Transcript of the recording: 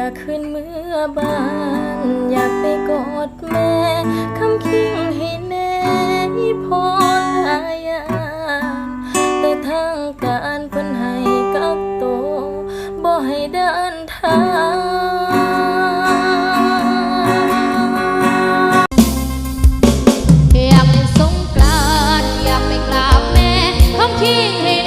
อยากขึ้นเมื่อบาน อยากไปกอดแม่คำคิงให้แน่พอลายานแต่ทางการเพิ่นให้กับโตบ่ให้เดินทางอยากเป็นสงกรานอยากไปกราบแม่คำคิงให้